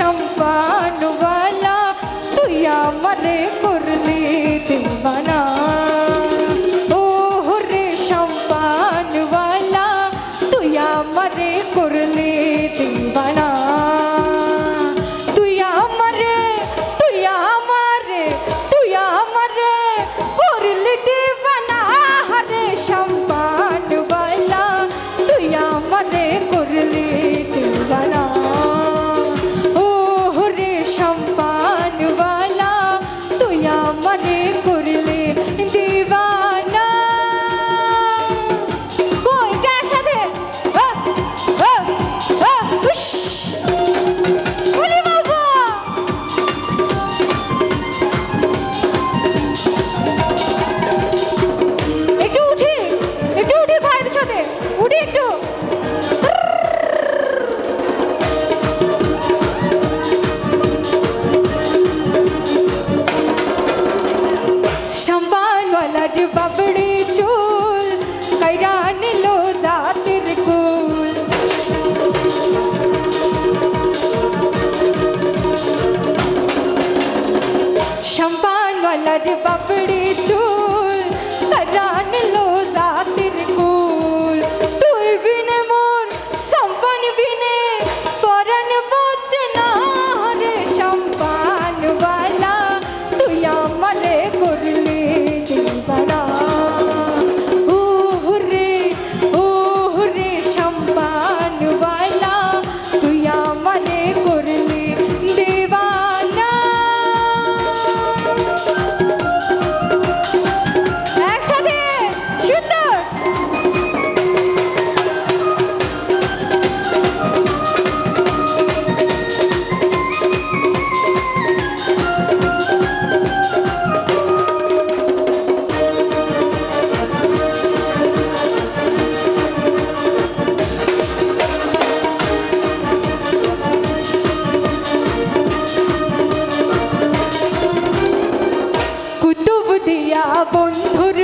champanhe. आज बबडी चूल कैरान low जातिर cool शंपान वाला बबडी বন্ধুর